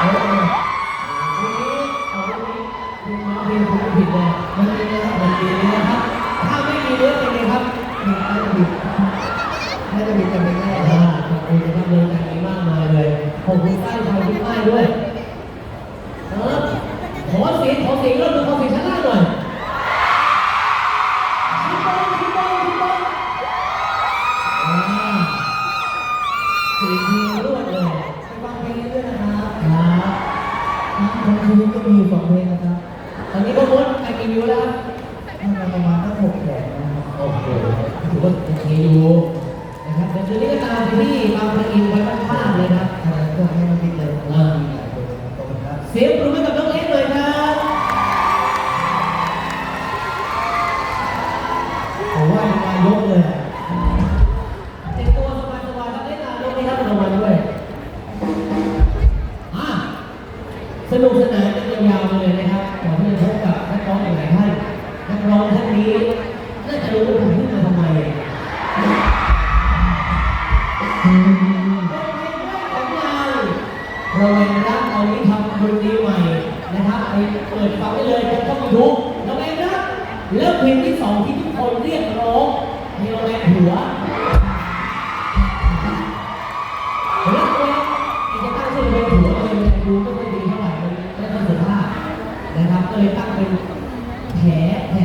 ดเลยมันดีนะครับมันดีนะครับถ้าไม่มีเรื่องเป็นไงครับมีอะไรผิดน่าจะมีกันเป็นแน่อ่าขอบคุณนะครับเรื่องการมากมายเลยขอบคุณใต้ชาวที่ใต้ด้วยเออขอเสียงขอเสียงแล้วดูขอเสียงชั้นล่างหน่อยชิบองชิบองชิบองอ่าเสียงดีรวดเลย ทั้งคืนก็มีสองเพลงนะครับ ตอนนี้พ่อมดไปกี่วิวแล้วทำงานประมาณตั้งหกแสนนะครับโอ้โหถือว่าโอเคอยู่นะครับเดี๋ยวคืนนี้ก็ตามไปที่บางปะอินไว้บ้านๆเลยครับขนาดก็ให้มันติดเลยเออมีหลายคนขอบคุณครับเสียงปรบมือกับน้องเอ็กซ์เลยครับผมว่าเป็นนายกเลยอะเจ็บตัวสบายๆครับได้นานยกให้รับรา สนุกสนานกันยาวๆเลยนะครับก่อนที่จะพบกับนักร้องอีกหลายท่านนักร้องท่านนี้น่าจะรู้ว่าผมขึ้นมาทำไมของเราเราเองรักเอานี้ทำดนตรีใหม่นะครับไปเปิดฟังได้เลยครับต้องดูเราเองรักแล้วเพลงที่สองที่ทุกคนเรียกร้องเพลงแรงหัวผมว่าตั เลยตั้งเป็นแผลแผล